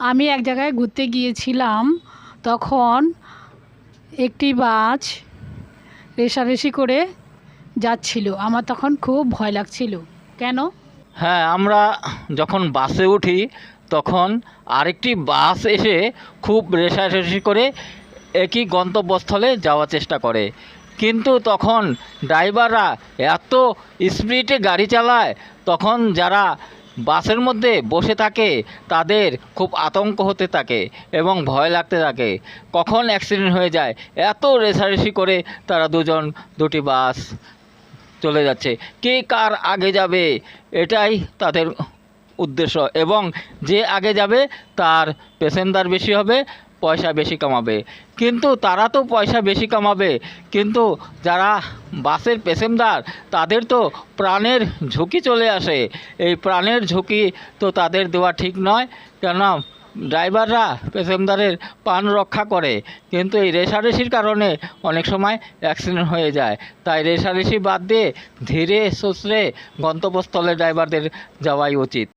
আমি এক জায়গায় ঘুরতে গিয়েছিলাম, তখন একটি বাস রেষারেষি করে যাচ্ছিল। আমার তখন খুব ভয় লাগছিল। কেন? হ্যাঁ আমরা যখন বাসে উঠি, তখন আরেকটি বাস এসে খুব রেষারেষি করে একই গন্তব্যস্থলে যাওয়ার চেষ্টা করে। কিন্তু তখন ড্রাইভাররা এত স্পিডে গাড়ি চালায়, তখন যারা বাসের মধ্যে বসে থাকে, তাদের খুব আতঙ্ক হতে থাকে এবং ভয় লাগতে থাকে। কখন অ্যাক্সিডেন্ট হয়ে যায়, এত রেসারেসি করে তারা দুজন, দুটি বাস চলে যাচ্ছে। কে কার আগে যাবে, এটাই তাদের উদ্দেশ্য এবং যে আগে যাবে তার প্যাসেঞ্জার বেশি হবে, পয়সা বেশি কামাবে। কিন্তু তারা তো পয়সা বেশি কামাবে, কিন্তু যারা বাসের প্যাসেঞ্জার তাদের তো প্রাণের ঝুঁকি চলে আসে। এই প্রাণের ঝুঁকি তো তাদের দেওয়া ঠিক নয়, কেননা ড্রাইভাররা প্যাসেঞ্জারের প্রাণ রক্ষা করে। কিন্তু এই রেষারেষির কারণে অনেক সময় অ্যাক্সিডেন্ট হয়ে যায়। তাই রেষারেষি বাদ দিয়ে ধীরে সুস্থে গন্তব্যস্থলে ড্রাইভারদের যাওয়াই উচিত।